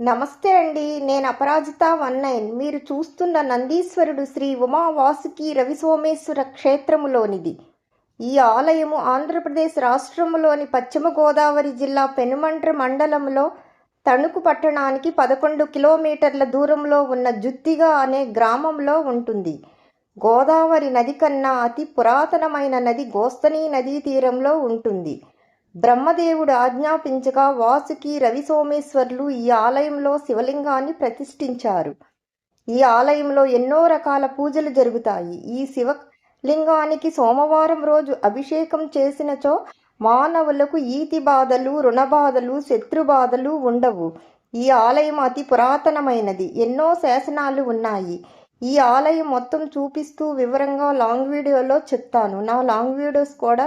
నమస్తే అండి నేను అపరాజిత వన్ నైన్. మీరు చూస్తున్న నందీశ్వరుడు శ్రీ ఉమా వాసుకి రవిసోమేశ్వర క్షేత్రములోనిది. ఈ ఆలయము ఆంధ్రప్రదేశ్ రాష్ట్రములోని పశ్చిమ గోదావరి జిల్లా పెనుమంట్ర మండలంలో తణుకు పట్టణానికి పదకొండు కిలోమీటర్ల దూరంలో ఉన్న జుత్తిగా అనే గ్రామంలో ఉంటుంది. గోదావరి నది కన్నా అతి పురాతనమైన నది గోస్తని నదీ తీరంలో ఉంటుంది. బ్రహ్మదేవుడు ఆజ్ఞాపించగా వాసుకి రవి సోమేశ్వర్లు ఈ ఆలయంలో శివలింగాన్ని ప్రతిష్ఠించారు. ఈ ఆలయంలో ఎన్నో రకాల పూజలు జరుగుతాయి. ఈ శివలింగానికి సోమవారం రోజు అభిషేకం చేసినచో మానవులకు ఈతి బాధలు రుణ బాధలు శత్రు బాధలు ఉండవు. ఈ ఆలయం అతి పురాతనమైనది. ఎన్నో శాసనాలు ఉన్నాయి. ఈ ఆలయం మొత్తం చూపిస్తూ వివరంగా లాంగ్ వీడియోలో చెప్తాను. నా లాంగ్ వీడియోస్ కూడా